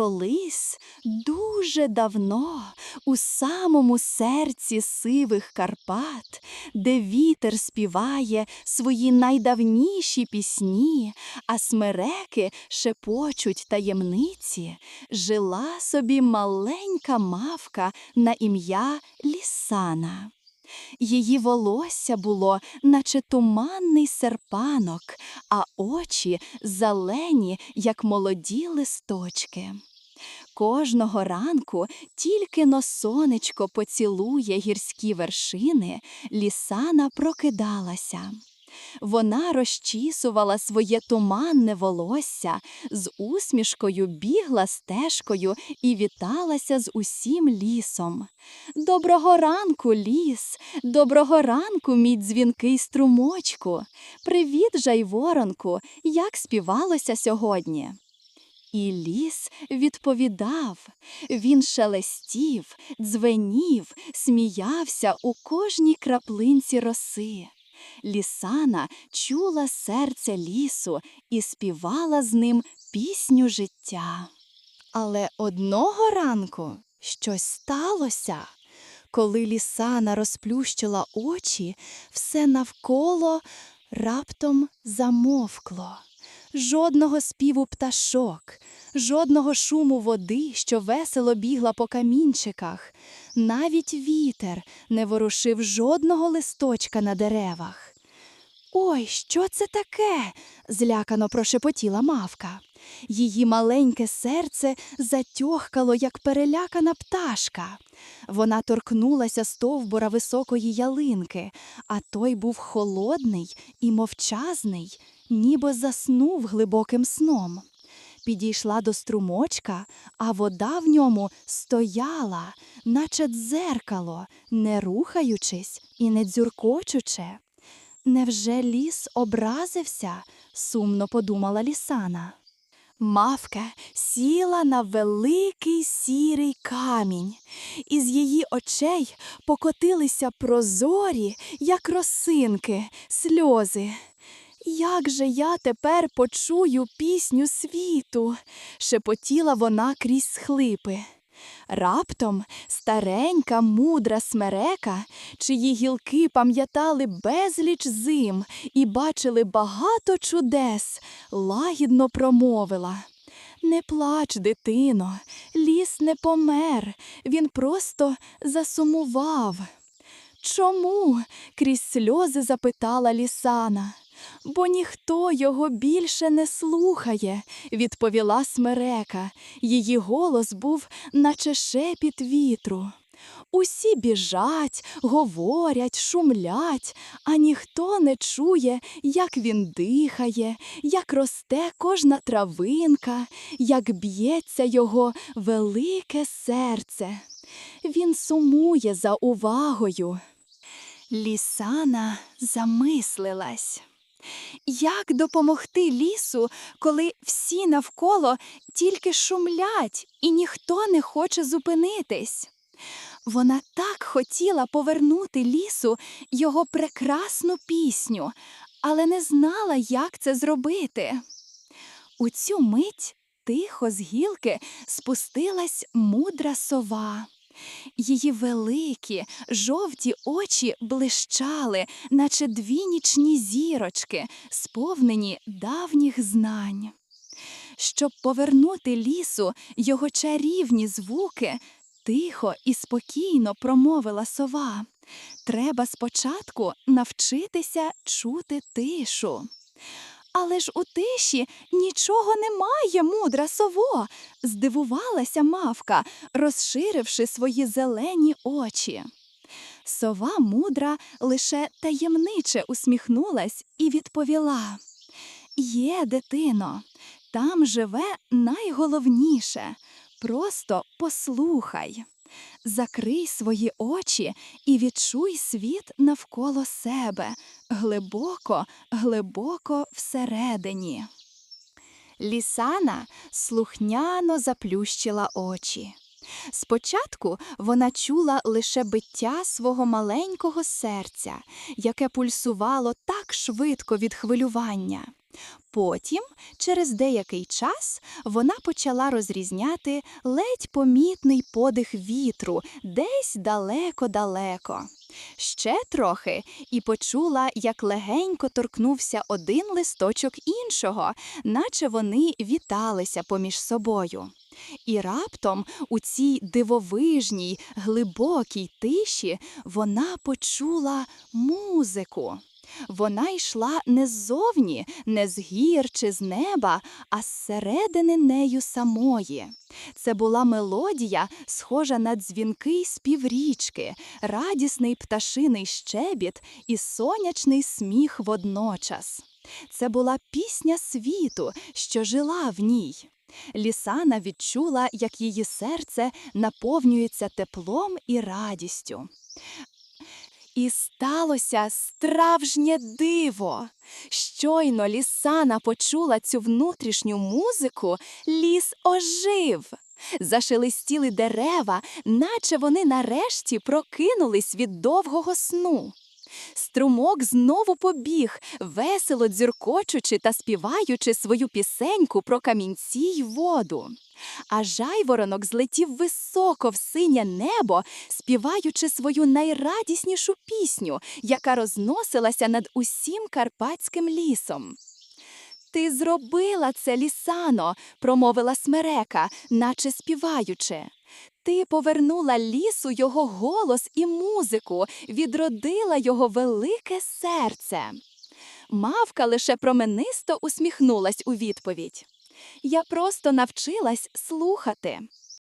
Колись дуже давно, у самому серці сивих Карпат, де вітер співає свої найдавніші пісні, а смереки шепочуть таємниці, жила собі маленька мавка на ім'я Лісана. Її волосся було, наче туманний серпанок, а очі зелені, як молоді листочки. Кожного ранку тільки но сонечко поцілує гірські вершини, лісана прокидалася. Вона розчісувала своє туманне волосся, з усмішкою бігла стежкою і віталася з усім лісом. Доброго ранку, ліс, доброго ранку, мій дзвінкий струмочку. Привіт, жайворонку, як співалося сьогодні. І ліс відповідав. Він шелестів, дзвенів, сміявся у кожній краплинці роси. Лісана чула серце лісу і співала з ним пісню життя. Але одного ранку щось сталося. Коли лісана розплющила очі, все навколо раптом замовкло. Жодного співу пташок, жодного шуму води, що весело бігла по камінчиках. Навіть вітер не ворушив жодного листочка на деревах. Ой, що це таке? злякано прошепотіла мавка. Її маленьке серце затьохкало, як перелякана пташка. Вона торкнулася стовбура високої ялинки, а той був холодний і мовчазний, ніби заснув глибоким сном. Підійшла до струмочка, а вода в ньому стояла, наче дзеркало, не рухаючись і не дзюркочучи. Невже ліс образився? сумно подумала лісана. Мавка сіла на великий сірий камінь, із її очей покотилися прозорі, як росинки, сльози. Як же я тепер почую пісню світу? шепотіла вона крізь схлипи. Раптом старенька мудра смерека, чиї гілки пам'ятали безліч зим і бачили багато чудес, лагідно промовила. Не плач, дитино, ліс не помер, він просто засумував. Чому? крізь сльози запитала лісана. Бо ніхто його більше не слухає, відповіла смерека. Її голос був, наче шепіт вітру. Усі біжать, говорять, шумлять, а ніхто не чує, як він дихає, як росте кожна травинка, як б'ється його велике серце. Він сумує за увагою. Лісана замислилась. Як допомогти лісу, коли всі навколо тільки шумлять і ніхто не хоче зупинитись? Вона так хотіла повернути лісу його прекрасну пісню, але не знала, як це зробити. У цю мить тихо з гілки спустилась мудра сова. Її великі, жовті очі блищали, наче дві нічні зірочки, сповнені давніх знань. Щоб повернути лісу його чарівні звуки, тихо і спокійно промовила сова. Треба спочатку навчитися чути тишу. Але ж у тиші нічого немає, мудра сово, здивувалася мавка, розширивши свої зелені очі. Сова мудра лише таємниче усміхнулась і відповіла Є, дитино, там живе найголовніше. Просто послухай. Закрий свої очі і відчуй світ навколо себе, глибоко, глибоко всередині. Лісана слухняно заплющила очі. Спочатку вона чула лише биття свого маленького серця, яке пульсувало так швидко від хвилювання. Потім, через деякий час, вона почала розрізняти ледь помітний подих вітру десь далеко-далеко. Ще трохи і почула, як легенько торкнувся один листочок іншого, наче вони віталися поміж собою. І раптом у цій дивовижній, глибокій тиші вона почула музику. Вона йшла не ззовні, не з гір чи з неба, а зсередини нею самої. Це була мелодія, схожа на дзвінкий спів річки, радісний пташиний щебіт і сонячний сміх водночас. Це була пісня світу, що жила в ній. Лісана відчула, як її серце наповнюється теплом і радістю. І сталося справжнє диво. Щойно лісана почула цю внутрішню музику, ліс ожив. Зашелестіли дерева, наче вони нарешті прокинулись від довгого сну. Струмок знову побіг, весело дзюркочучи та співаючи свою пісеньку про камінці й воду. А жайворонок злетів високо в синє небо, співаючи свою найрадіснішу пісню, яка розносилася над усім карпатським лісом. Ти зробила це, лісано, промовила смерека, наче співаючи. Ти повернула лісу його голос і музику, відродила його велике серце. Мавка лише променисто усміхнулась у відповідь. Я просто навчилась слухати.